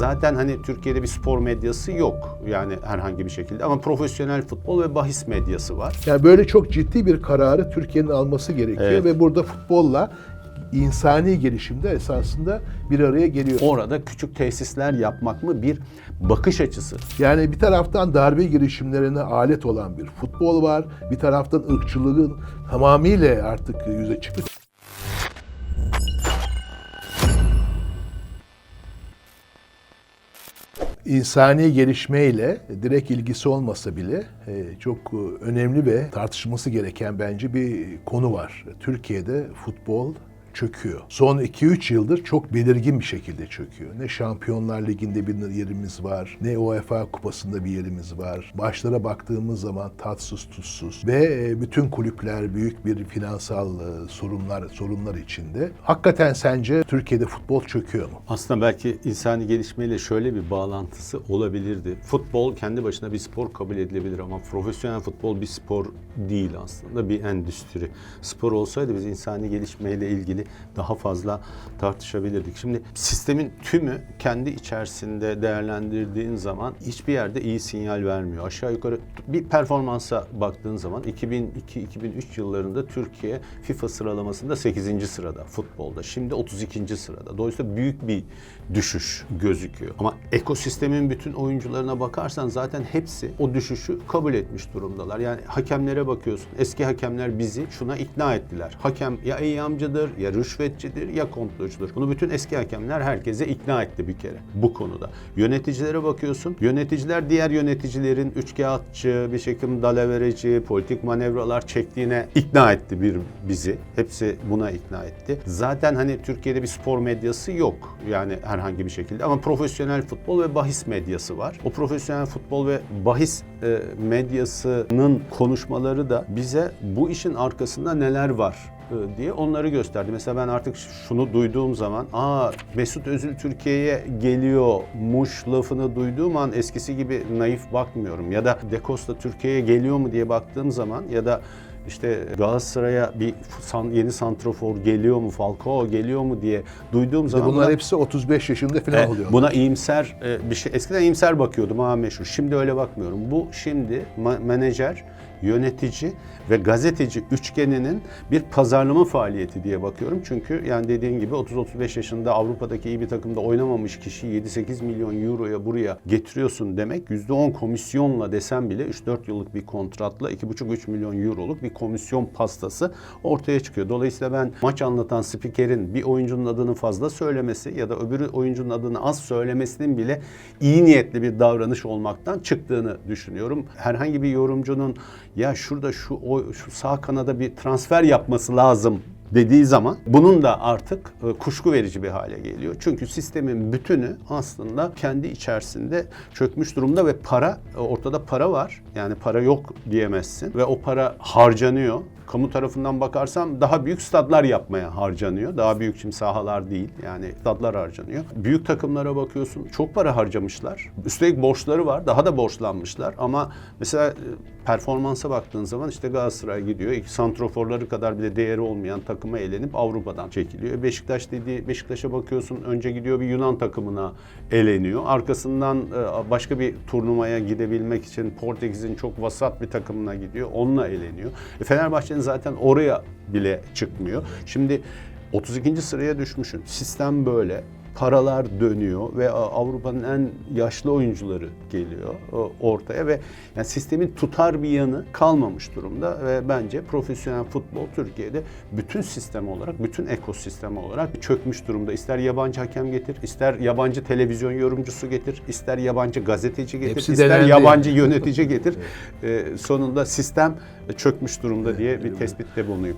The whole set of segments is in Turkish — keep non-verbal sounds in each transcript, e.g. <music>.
Zaten hani Türkiye'de bir spor medyası yok yani herhangi bir şekilde ama profesyonel futbol ve bahis medyası var. Yani böyle çok ciddi bir kararı Türkiye'nin alması gerekiyor Evet. ve burada futbolla insani gelişimde esasında bir araya geliyor. Orada küçük tesisler yapmak mı bir bakış açısı. Yani bir taraftan darbe girişimlerine alet olan bir futbol var. Bir taraftan ırkçılığın tamamıyla artık yüze çıkmış. İnsani gelişmeyle direkt ilgisi olmasa bile e, çok e, önemli ve tartışılması gereken bence bir konu var. Türkiye'de futbol çöküyor. Son 2-3 yıldır çok belirgin bir şekilde çöküyor. Ne Şampiyonlar Ligi'nde bir yerimiz var, ne UEFA Kupası'nda bir yerimiz var. Başlara baktığımız zaman tatsız tuzsuz ve e, bütün kulüpler büyük bir finansal e, sorunlar sorunlar içinde. Hakikaten sence Türkiye'de futbol çöküyor mu? Aslında belki insani gelişmeyle şöyle bir bağlantısı olabilirdi. Futbol kendi başına bir spor kabul edilebilir ama profesyonel futbol bir spor değil aslında bir endüstri. Spor olsaydı biz insani gelişmeyle ilgili daha fazla tartışabilirdik. Şimdi sistemin tümü kendi içerisinde değerlendirdiğin zaman hiçbir yerde iyi sinyal vermiyor. Aşağı yukarı bir performansa baktığın zaman 2002-2003 yıllarında Türkiye FIFA sıralamasında 8. sırada futbolda. Şimdi 32. sırada. Dolayısıyla büyük bir düşüş gözüküyor. Ama ekosistemin bütün oyuncularına bakarsan zaten hepsi o düşüşü kabul etmiş durumdalar. Yani hakemlere bakıyorsun. Eski hakemler bizi şuna ikna ettiler. Hakem ya eyyamcıdır, ya rüşvetçidir, ya komplocudur. Bunu bütün eski hakemler herkese ikna etti bir kere bu konuda. Yöneticilere bakıyorsun. Yöneticiler diğer yöneticilerin üçkağıtçı, bir şekilde dalavereci, politik manevralar çektiğine ikna etti bir bizi. Hepsi buna ikna etti. Zaten hani Türkiye'de bir spor medyası yok. Yani herhangi bir şekilde ama profesyonel futbol ve bahis medyası var. O profesyonel futbol ve bahis e, medyasının konuşmaları da bize bu işin arkasında neler var e, diye onları gösterdi. Mesela ben artık şunu duyduğum zaman aa Mesut Özil Türkiye'ye geliyormuş lafını duyduğum an eskisi gibi naif bakmıyorum. Ya da De Costa Türkiye'ye geliyor mu diye baktığım zaman ya da işte Galatasaray'a bir san- yeni santrofor geliyor mu, Falcao geliyor mu diye duyduğum zaman Bunlar buna- hepsi 35 yaşında falan Evet, oluyor. Buna iyimser e, bir şey. Eskiden iyimser bakıyordum ha meşhur. Şimdi öyle bakmıyorum. Bu şimdi ma- menajer, yönetici ve gazeteci üçgeninin bir pazarlama faaliyeti diye bakıyorum. Çünkü yani dediğin gibi 30-35 yaşında Avrupa'daki iyi bir takımda oynamamış kişiyi 7-8 milyon euroya buraya getiriyorsun demek %10 komisyonla desem bile 3-4 yıllık bir kontratla 2,5-3 milyon euroluk bir komisyon pastası ortaya çıkıyor. Dolayısıyla ben maç anlatan spikerin bir oyuncunun adını fazla söylemesi ya da öbürü oyuncunun adını az söylemesinin bile iyi niyetli bir davranış olmaktan çıktığını düşünüyorum. Herhangi bir yorumcunun ya şurada şu o, şu sağ kanada bir transfer yapması lazım dediği zaman bunun da artık e, kuşku verici bir hale geliyor. Çünkü sistemin bütünü aslında kendi içerisinde çökmüş durumda ve para e, ortada para var. Yani para yok diyemezsin ve o para harcanıyor. Kamu tarafından bakarsam daha büyük stadlar yapmaya harcanıyor. Daha büyük şimdi sahalar değil yani stadlar harcanıyor. Büyük takımlara bakıyorsun çok para harcamışlar. Üstelik borçları var. Daha da borçlanmışlar ama mesela e, performansa baktığın zaman işte Galatasaray gidiyor. İki santroforları kadar bile değeri olmayan takıma elenip Avrupa'dan çekiliyor. E, Beşiktaş dediği Beşiktaş'a bakıyorsun önce gidiyor bir Yunan takımına eleniyor. Arkasından e, başka bir turnuvaya gidebilmek için Portekiz'in çok vasat bir takımına gidiyor. Onunla eleniyor. E, Fenerbahçe'nin zaten oraya bile çıkmıyor. Şimdi 32. sıraya düşmüşsün. Sistem böyle paralar dönüyor ve Avrupa'nın en yaşlı oyuncuları geliyor e, ortaya ve yani sistemin tutar bir yanı kalmamış durumda ve bence profesyonel futbol Türkiye'de bütün sistem olarak, bütün ekosistem olarak çökmüş durumda. İster yabancı hakem getir, ister yabancı televizyon yorumcusu getir, ister yabancı gazeteci getir, Hepsi ister denendi. yabancı yönetici getir. <laughs> E, sonunda sistem çökmüş durumda diye bir tespitte bulunayım.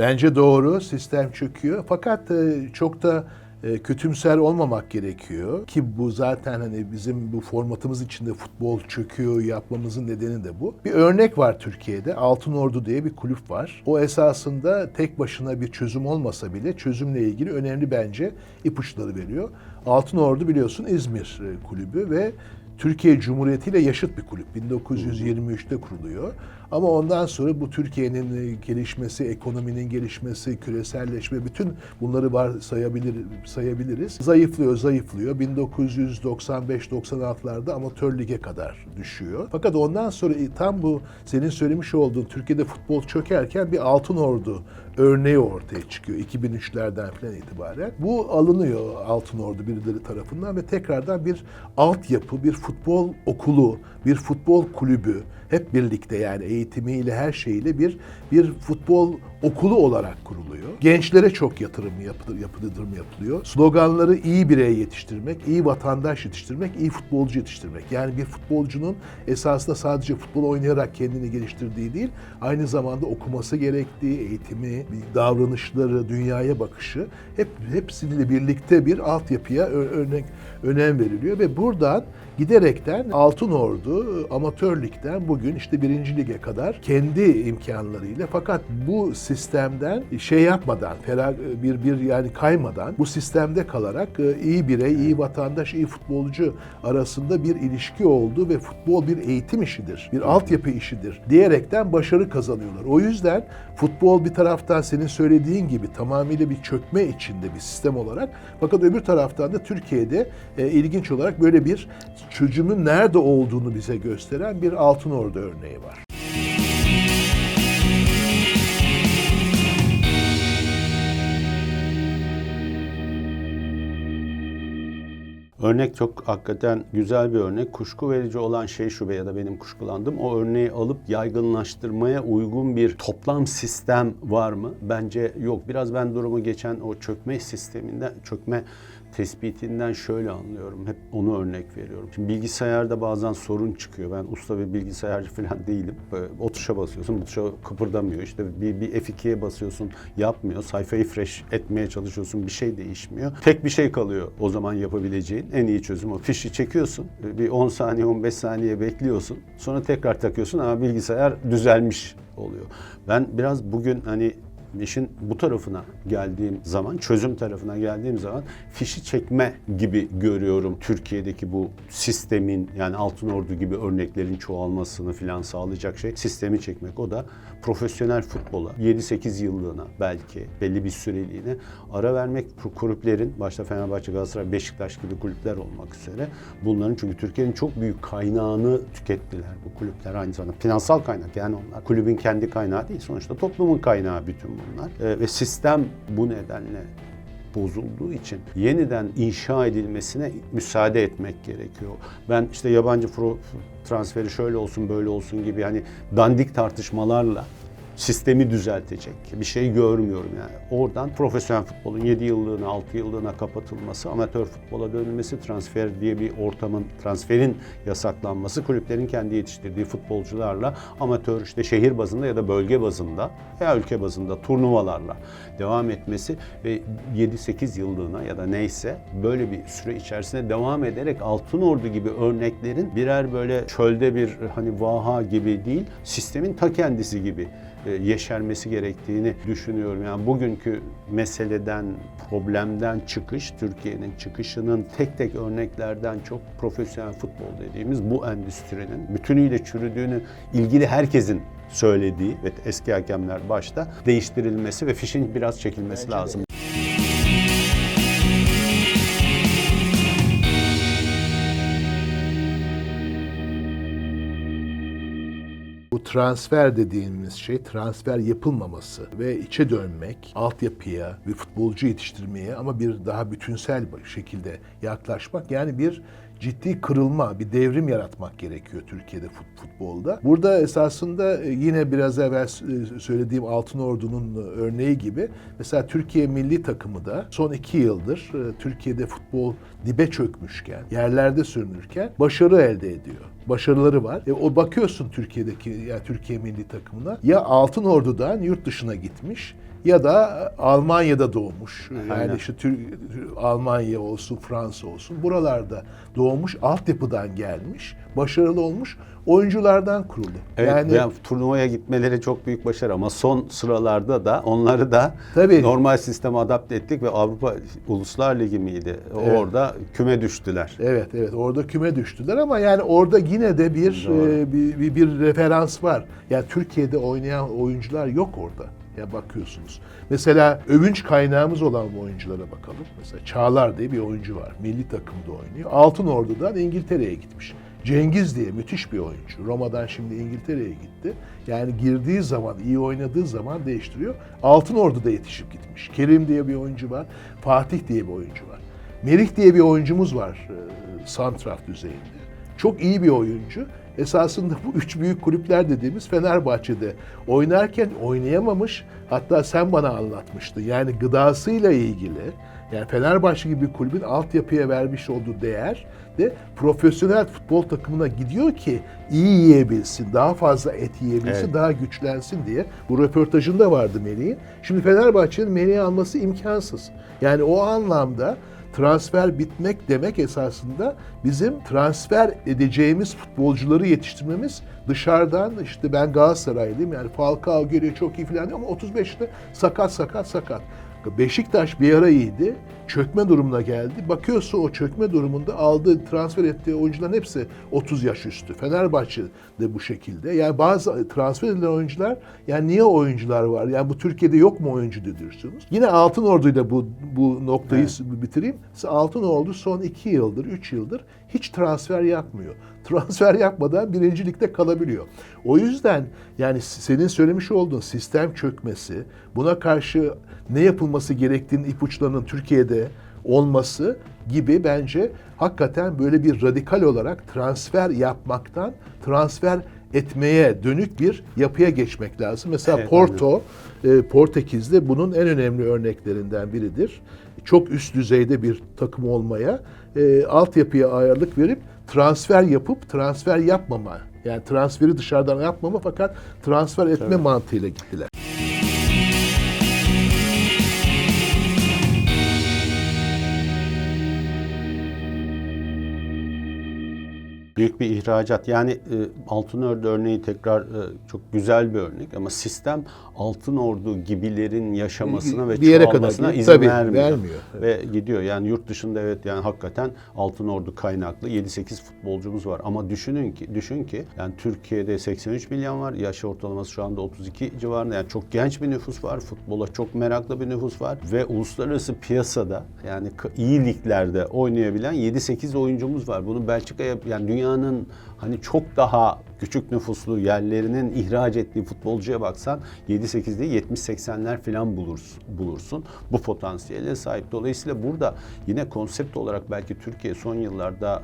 Bence doğru, sistem çöküyor. Fakat e, çok da e, kötümser olmamak gerekiyor. Ki bu zaten hani bizim bu formatımız içinde futbol çöküyor yapmamızın nedeni de bu. Bir örnek var Türkiye'de. Altın Ordu diye bir kulüp var. O esasında tek başına bir çözüm olmasa bile çözümle ilgili önemli bence ipuçları veriyor. Altın Ordu biliyorsun İzmir e, kulübü ve Türkiye Cumhuriyeti ile yaşıt bir kulüp. 1923'te kuruluyor. Ama ondan sonra bu Türkiye'nin e, gelişmesi, ekonominin gelişmesi, küreselleşme bütün bunları sayabilir sayabiliriz. Zayıflıyor, zayıflıyor. 1995-96'larda amatör lige kadar düşüyor. Fakat ondan sonra e, tam bu senin söylemiş olduğun Türkiye'de futbol çökerken bir altın ordu örneği ortaya çıkıyor 2003'lerden falan itibaren. Bu alınıyor Altın Ordu birileri tarafından ve tekrardan bir altyapı, bir futbol okulu, bir futbol kulübü hep birlikte yani eğitimiyle her şeyiyle bir bir futbol okulu olarak kuruluyor. Gençlere çok yatırım yapılır, yapılır yapılıyor. Sloganları iyi birey yetiştirmek, iyi vatandaş yetiştirmek, iyi futbolcu yetiştirmek. Yani bir futbolcunun esasında sadece futbol oynayarak kendini geliştirdiği değil, aynı zamanda okuması gerektiği, eğitimi, davranışları, dünyaya bakışı hep hepsiyle birlikte bir altyapıya örnek önem veriliyor ve buradan giderekten Altın Ordu amatör ligden bugün işte birinci lige kadar kendi imkanlarıyla fakat bu sistemden şey yapmadan, ferah bir bir yani kaymadan bu sistemde kalarak e, iyi birey, iyi vatandaş, iyi futbolcu arasında bir ilişki oldu ve futbol bir eğitim işidir, bir altyapı işidir diyerekten başarı kazanıyorlar. O yüzden futbol bir taraftan senin söylediğin gibi tamamıyla bir çökme içinde bir sistem olarak fakat öbür taraftan da Türkiye'de e, ilginç olarak böyle bir çözümün nerede olduğunu bize gösteren bir Altın Ordu örneği var. Örnek çok hakikaten güzel bir örnek. Kuşku verici olan şey şu ya da benim kuşkulandığım o örneği alıp yaygınlaştırmaya uygun bir toplam sistem var mı? Bence yok. Biraz ben durumu geçen o çökme sisteminden, çökme tespitinden şöyle anlıyorum. Hep onu örnek veriyorum. Şimdi bilgisayarda bazen sorun çıkıyor. Ben usta bir bilgisayarcı <laughs> falan değilim. Böyle o tuşa basıyorsun, bu tuşa kıpırdamıyor. İşte bir, bir F2'ye basıyorsun, yapmıyor. Sayfayı fresh etmeye çalışıyorsun, bir şey değişmiyor. Tek bir şey kalıyor o zaman yapabileceğin. En iyi çözüm o. Fişi çekiyorsun, bir 10 saniye, 15 saniye bekliyorsun. Sonra tekrar takıyorsun ama bilgisayar düzelmiş oluyor. Ben biraz bugün hani işin bu tarafına geldiğim zaman, çözüm tarafına geldiğim zaman fişi çekme gibi görüyorum Türkiye'deki bu sistemin yani Altın Ordu gibi örneklerin çoğalmasını filan sağlayacak şey sistemi çekmek. O da profesyonel futbola 7-8 yıllığına belki belli bir süreliğine ara vermek kulüplerin başta Fenerbahçe, Galatasaray, Beşiktaş gibi kulüpler olmak üzere bunların çünkü Türkiye'nin çok büyük kaynağını tükettiler bu kulüpler aynı zamanda finansal kaynak yani onlar kulübün kendi kaynağı değil sonuçta toplumun kaynağı bütün bunlar Ee, ve sistem bu nedenle bozulduğu için yeniden inşa edilmesine müsaade etmek gerekiyor. Ben işte yabancı transferi şöyle olsun böyle olsun gibi hani dandik tartışmalarla sistemi düzeltecek bir şey görmüyorum yani. Oradan profesyonel futbolun 7 yıllığına 6 yıllığına kapatılması, amatör futbola dönülmesi, transfer diye bir ortamın, transferin yasaklanması, kulüplerin kendi yetiştirdiği futbolcularla amatör işte şehir bazında ya da bölge bazında veya ülke bazında turnuvalarla devam etmesi ve 7-8 yıllığına ya da neyse böyle bir süre içerisinde devam ederek Altın Ordu gibi örneklerin birer böyle çölde bir hani vaha gibi değil, sistemin ta kendisi gibi yeşermesi gerektiğini düşünüyorum. Yani bugünkü meseleden, problemden çıkış, Türkiye'nin çıkışının tek tek örneklerden çok profesyonel futbol dediğimiz bu endüstrinin bütünüyle çürüdüğünü ilgili herkesin söylediği ve eski hakemler başta değiştirilmesi ve fişin biraz çekilmesi lazım. Bu transfer dediğimiz şey transfer yapılmaması ve içe dönmek, altyapıya, bir futbolcu yetiştirmeye ama bir daha bütünsel bir şekilde yaklaşmak yani bir ciddi kırılma, bir devrim yaratmak gerekiyor Türkiye'de fut- futbolda. Burada esasında e, yine biraz evvel e, söylediğim Altın Ordu'nun e, örneği gibi mesela Türkiye milli takımı da son iki yıldır Türkiye'de futbol dibe çökmüşken, yerlerde sürünürken başarı elde ediyor. Başarıları var. E, o bakıyorsun Türkiye'deki ya Türkiye milli takımına ya Altın Ordu'dan yurt dışına gitmiş ya da Almanya'da doğmuş. Yani Aynen. işte Tür- Almanya olsun, Fransa olsun buralarda doğmuş, altyapıdan gelmiş, başarılı olmuş. oyunculardan kuruldu. Evet, yani yani turnuvaya gitmeleri çok büyük başarı ama son sıralarda da onları da Tabii. normal sisteme adapte ettik ve Avrupa Uluslar Ligi miydi? Evet. Orada küme düştüler. Evet evet orada küme düştüler ama yani orada yine de bir Doğru. e, bir, bir, bir referans var. Yani Türkiye'de oynayan oyuncular yok orada. Ya bakıyorsunuz. Mesela övünç kaynağımız olan oyunculara bakalım. Mesela Çağlar diye bir oyuncu var. Milli takımda oynuyor. Altın Ordu'dan İngiltere'ye gitmiş. Cengiz diye müthiş bir oyuncu. Roma'dan şimdi İngiltere'ye gitti. Yani girdiği zaman, iyi oynadığı zaman değiştiriyor. Altın Ordu'da yetişip gitmiş. Kerim diye bir oyuncu var. Fatih diye bir oyuncu var. Merih diye bir oyuncumuz var e, santraf düzeyinde. Çok iyi bir oyuncu. Esasında bu üç büyük kulüpler dediğimiz Fenerbahçe'de oynarken oynayamamış. Hatta sen bana anlatmıştın. Yani gıdasıyla ilgili yani Fenerbahçe gibi bir kulübün altyapıya vermiş olduğu değer de profesyonel futbol takımına gidiyor ki iyi yiyebilsin, daha fazla et yiyebilsin, Evet. daha güçlensin diye. Bu röportajında vardı Melih'in. Şimdi Fenerbahçe'nin Melih'i alması imkansız. Yani o anlamda transfer bitmek demek esasında bizim transfer edeceğimiz futbolcuları yetiştirmemiz dışarıdan işte ben Galatasaraylıyım yani Falcao geliyor çok iyi falan ama 35'te sakat sakat sakat. Beşiktaş bir ara iyiydi. Çökme durumuna geldi. Bakıyorsa o çökme durumunda aldığı, transfer ettiği oyuncuların hepsi 30 yaş üstü. Fenerbahçe de bu şekilde. Yani bazı transfer edilen oyuncular, yani niye oyuncular var? Yani bu Türkiye'de yok mu oyuncu diyorsunuz? Yine Altın Ordu'yla bu, bu noktayı bitireyim. Altın Ordu son 2 yıldır, 3 yıldır hiç transfer yapmıyor. <laughs> Transfer yapmadan birincilikte kalabiliyor. O yüzden yani senin söylemiş olduğun sistem çökmesi, buna karşı ne yapılması gerektiğinin ipuçlarının Türkiye'de olması gibi bence hakikaten böyle bir radikal olarak transfer yapmaktan transfer etmeye dönük bir yapıya geçmek lazım. Mesela Evet, Porto, e, Portekiz'de bunun en önemli örneklerinden biridir. Çok üst düzeyde bir takım olmaya, e, altyapıya ağırlık verip transfer yapıp transfer yapmama, yani transferi dışarıdan yapmama fakat transfer etme mantığıyla gittiler. Büyük bir ihracat. Yani e, Altın Ordu örneği tekrar e, çok güzel bir örnek ama sistem Altın Ordu gibilerin yaşamasına ve Bir yere çoğalmasına izin Tabii, vermiyor. vermiyor. Ve gidiyor. Yani yurt dışında evet yani hakikaten Altın Ordu kaynaklı 7-8 futbolcumuz var. Ama düşünün ki düşün ki yani Türkiye'de 83 milyon var. Yaş ortalaması şu anda 32 civarında. Yani çok genç bir nüfus var. Futbola çok meraklı bir nüfus var ve uluslararası piyasada yani iyi liglerde oynayabilen 7-8 oyuncumuz var. Bunu Belçika'ya yani dünyanın hani çok daha küçük nüfuslu yerlerinin ihraç ettiği futbolcuya baksan 7-8 değil 70-80'ler falan bulursun, bulursun. Bu potansiyele sahip. Dolayısıyla burada yine konsept olarak belki Türkiye son yıllarda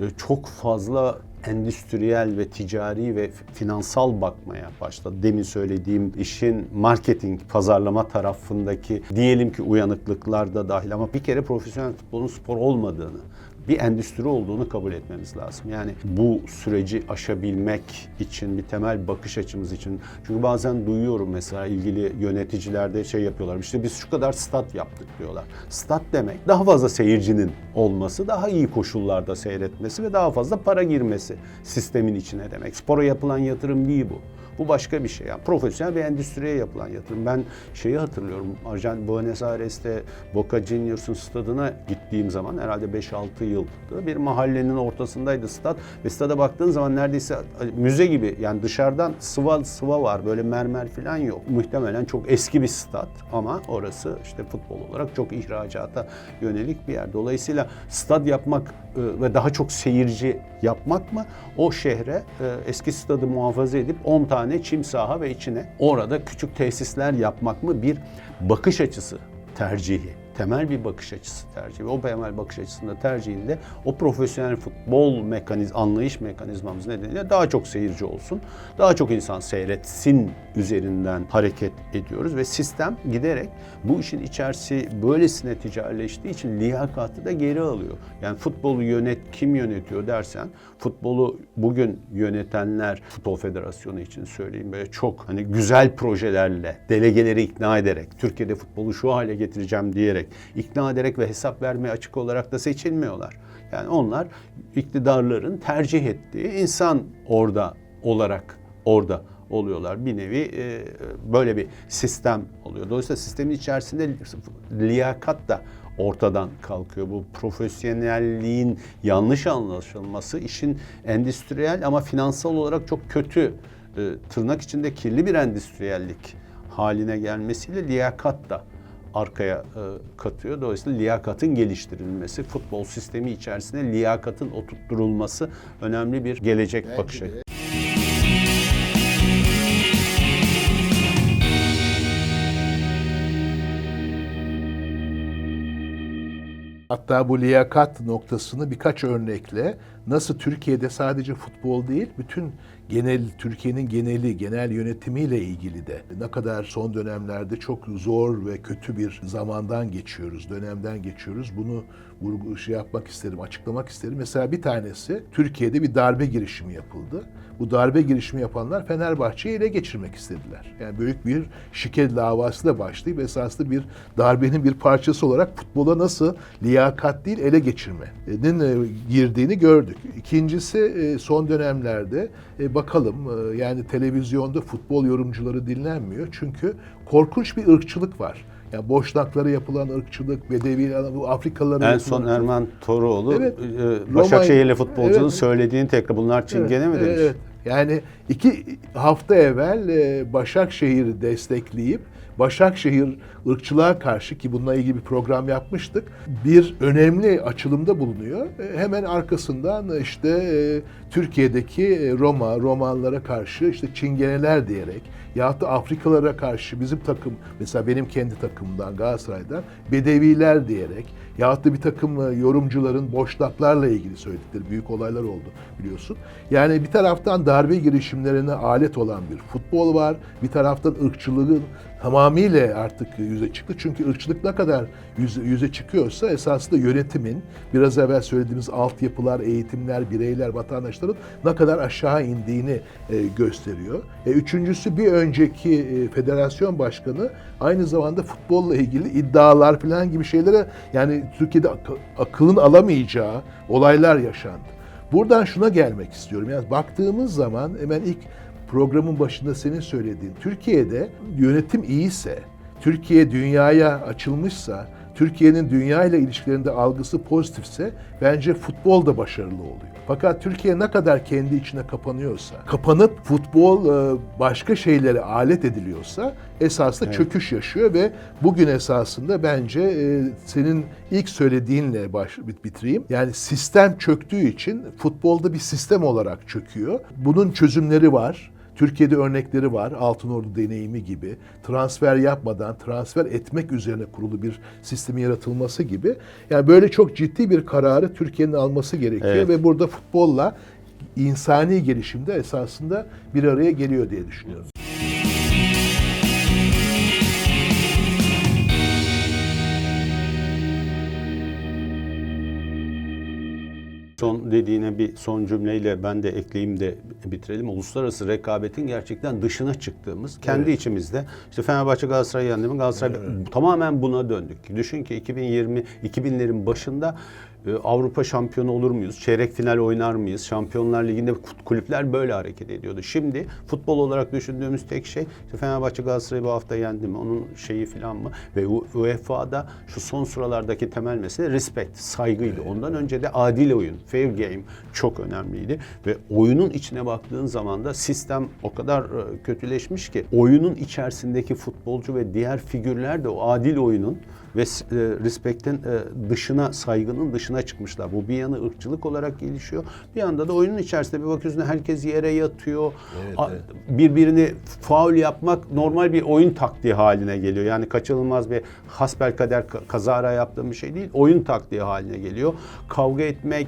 e, çok fazla endüstriyel ve ticari ve finansal bakmaya başladı. Demin söylediğim işin marketing, pazarlama tarafındaki diyelim ki uyanıklıklar da dahil ama bir kere profesyonel futbolun spor olmadığını, bir endüstri olduğunu kabul etmemiz lazım. Yani bu süreci aşabilmek için bir temel bakış açımız için. Çünkü bazen duyuyorum mesela ilgili yöneticilerde şey yapıyorlar. İşte biz şu kadar stat yaptık diyorlar. Stat demek daha fazla seyircinin olması, daha iyi koşullarda seyretmesi ve daha fazla para girmesi sistemin içine demek. Spora yapılan yatırım değil bu. Bu başka bir şey. Yani profesyonel bir endüstriye yapılan yatırım. Ben şeyi hatırlıyorum. Arjantin Buenos Aires'te Boca Juniors'un stadına gittiğim zaman herhalde 5-6 yıldı. Bir mahallenin ortasındaydı stad ve stada baktığın zaman neredeyse müze gibi yani dışarıdan sıva sıva var. Böyle mermer falan yok. Muhtemelen çok eski bir stat ama orası işte futbol olarak çok ihracata yönelik bir yer. Dolayısıyla stad yapmak e, ve daha çok seyirci yapmak mı? O şehre e, eski stadı muhafaza edip 10 tane çim saha ve içine orada küçük tesisler yapmak mı? Bir bakış açısı tercihi. Temel bir bakış açısı tercihi. O temel bakış açısında tercihinde o profesyonel futbol mekaniz anlayış mekanizmamız nedeniyle daha çok seyirci olsun, daha çok insan seyretsin üzerinden hareket ediyoruz ve sistem giderek bu işin içerisi böylesine ticarileştiği için liyakatı da geri alıyor. Yani futbolu yönet kim yönetiyor dersen futbolu bugün yönetenler Futbol Federasyonu için söyleyeyim böyle çok hani güzel projelerle delegeleri ikna ederek Türkiye'de futbolu şu hale getireceğim diyerek ikna ederek ve hesap vermeye açık olarak da seçilmiyorlar. Yani onlar iktidarların tercih ettiği insan orada olarak orada oluyorlar. Bir nevi e, böyle bir sistem oluyor. Dolayısıyla sistemin içerisinde liyakat da ortadan kalkıyor. Bu profesyonelliğin yanlış anlaşılması işin endüstriyel ama finansal olarak çok kötü e, tırnak içinde kirli bir endüstriyellik haline gelmesiyle liyakat da arkaya e, katıyor. Dolayısıyla liyakatın geliştirilmesi, futbol sistemi içerisinde liyakatın oturtturulması önemli bir gelecek bakışı. Hatta bu liyakat noktasını birkaç örnekle nasıl Türkiye'de sadece futbol değil, bütün genel Türkiye'nin geneli, genel yönetimiyle ilgili de ne kadar son dönemlerde çok zor ve kötü bir zamandan geçiyoruz, dönemden geçiyoruz. Bunu vurgu şey yapmak isterim, açıklamak isterim. Mesela bir tanesi Türkiye'de bir darbe girişimi yapıldı. Bu darbe girişimi yapanlar Fenerbahçe'yi ele geçirmek istediler. Yani büyük bir şike davası da başlayıp esaslı bir darbenin bir parçası olarak futbola nasıl liyakat değil ele geçirmenin e, girdiğini gördük. İkincisi e, son dönemlerde e, bakalım yani televizyonda futbol yorumcuları dinlenmiyor. Çünkü korkunç bir ırkçılık var. Yani boşnaklara yapılan ırkçılık, Bedevi, bu Afrikalılara En yapılan son Erman Toroğlu Evet. e, Başakşehirli futbolcunun Evet. söylediğini tekrar bunlar çingene mi Evet, demiş? Evet. Yani iki hafta evvel e, Başakşehir'i destekleyip Başakşehir ırkçılığa karşı ki bununla ilgili bir program yapmıştık. Bir önemli açılımda bulunuyor. E, Hemen arkasından işte e, Türkiye'deki e, Roma, Romanlara karşı işte çingeneler diyerek yahut da Afrikalara karşı bizim takım mesela benim kendi takımdan Galatasaray'dan Bedeviler diyerek yahut da bir takım yorumcuların boşlaklarla ilgili söyledikleri büyük olaylar oldu biliyorsun. Yani bir taraftan darbe girişimlerine alet olan bir futbol var. Bir taraftan ırkçılığın tamamıyla artık yüze çıktı. Çünkü ırkçılık ne kadar yüze, yüze çıkıyorsa esasında yönetimin, biraz evvel söylediğimiz altyapılar, eğitimler, bireyler, vatandaşların ne kadar aşağı indiğini e, gösteriyor. E, üçüncüsü bir önceki e, federasyon başkanı aynı zamanda futbolla ilgili iddialar falan gibi şeylere yani Türkiye'de ak- akılın alamayacağı olaylar yaşandı. Buradan şuna gelmek istiyorum. Yani baktığımız zaman hemen ilk programın başında senin söylediğin Türkiye'de yönetim iyiyse, Türkiye dünyaya açılmışsa, Türkiye'nin dünya ile ilişkilerinde algısı pozitifse bence futbol da başarılı oluyor. Fakat Türkiye ne kadar kendi içine kapanıyorsa, kapanıp futbol e, başka şeylere alet ediliyorsa esasında çöküş yaşıyor ve bugün esasında bence e, senin ilk söylediğinle baş, bit- bitireyim. Yani sistem çöktüğü için futbolda bir sistem olarak çöküyor. Bunun çözümleri var. Türkiye'de örnekleri var. Altınordu deneyimi gibi. Transfer yapmadan transfer etmek üzerine kurulu bir sistemin yaratılması gibi. Yani böyle çok ciddi bir kararı Türkiye'nin alması gerekiyor Evet. ve burada futbolla insani gelişimde esasında bir araya geliyor diye düşünüyorum. Son dediğine bir son cümleyle ben de ekleyeyim de bitirelim. Uluslararası rekabetin gerçekten dışına çıktığımız, kendi içimizde işte Fenerbahçe Galatasaray yendi mi Galatasaray tamamen buna döndük. Düşün ki 2020 2000'lerin başında Avrupa şampiyonu olur muyuz? Çeyrek final oynar mıyız? Şampiyonlar Ligi'nde kulüpler böyle hareket ediyordu. Şimdi futbol olarak düşündüğümüz tek şey işte Fenerbahçe Galatasaray'ı bu hafta yendi mi? Onun şeyi falan mı? Ve UEFA'da şu son sıralardaki temel mesele respect, saygıydı. Ondan önce de adil oyun, fair game çok önemliydi. Ve oyunun içine baktığın zaman da sistem o kadar e, kötüleşmiş ki oyunun içerisindeki futbolcu ve diğer figürler de o adil oyunun ve e, respect'in e, dışına, saygının dışına çıkmışlar. Bu bir yanı ırkçılık olarak gelişiyor. Bir yanda da oyunun içerisinde bir bakıyorsun herkes yere yatıyor. A- Birbirini faul yapmak normal bir oyun taktiği haline geliyor. Yani kaçınılmaz bir hasbelkader ka- kazara yaptığım bir şey değil. Oyun taktiği haline geliyor. Kavga etmek,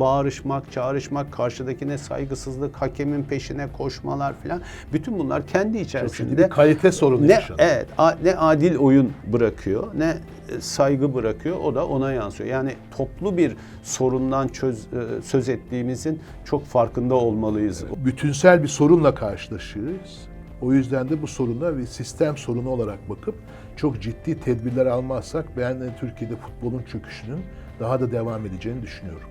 bağırışmak, çağrışmak, karşıdakine saygısızlık, hakemin peşine koşmalar falan. Bütün bunlar kendi içerisinde kalite sorunu ne yaşanıyor. evet a- ne adil oyun bırakıyor ne saygı bırakıyor o da ona yansıyor. Yani toplu bir sorundan çöz, e, söz ettiğimizin çok farkında olmalıyız. bütünsel bir sorunla karşılaşıyoruz. O yüzden de bu soruna bir sistem sorunu olarak bakıp çok ciddi tedbirler almazsak ben de Türkiye'de futbolun çöküşünün daha da devam edeceğini düşünüyorum.